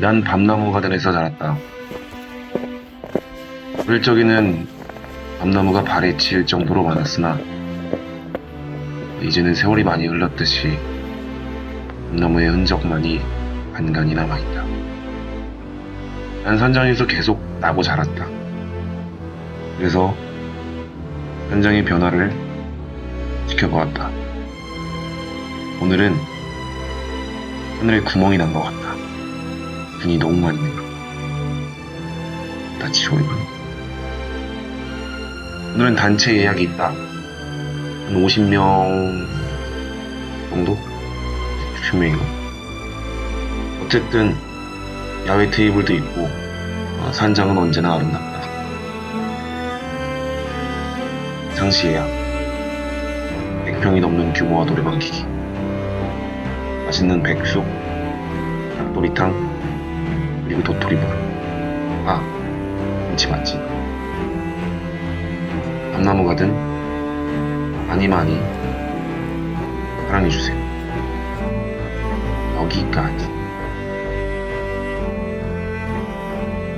난 밤나무 가든에서 자랐다. 어릴 적에는 밤나무가 발에 치일 정도로 많았으나 이제는 세월이 많이 흘렀듯이 밤나무의 흔적만이 간간히 남아있다. 난 산장에서 계속 나고 자랐다. 그래서 현장의 변화를 지켜보았다. 오늘은 하늘에 구멍이 난 것 같다. 눈이 너무 많이 내려. 나 지워이군. 오늘은 단체 예약이 있다. 한 50명 정도? 60명인가? 어쨌든 야외 테이블도 있고 어, 산장은 언제나 아름답다. 상시 예약 100평이 넘는 규모와 노래방 기기 맛있는 백숙 닭도리탕 그리고 도토리묵. 아 김치 맛집 밤나무 가든 많이 많이 사랑해주세요. 여기까지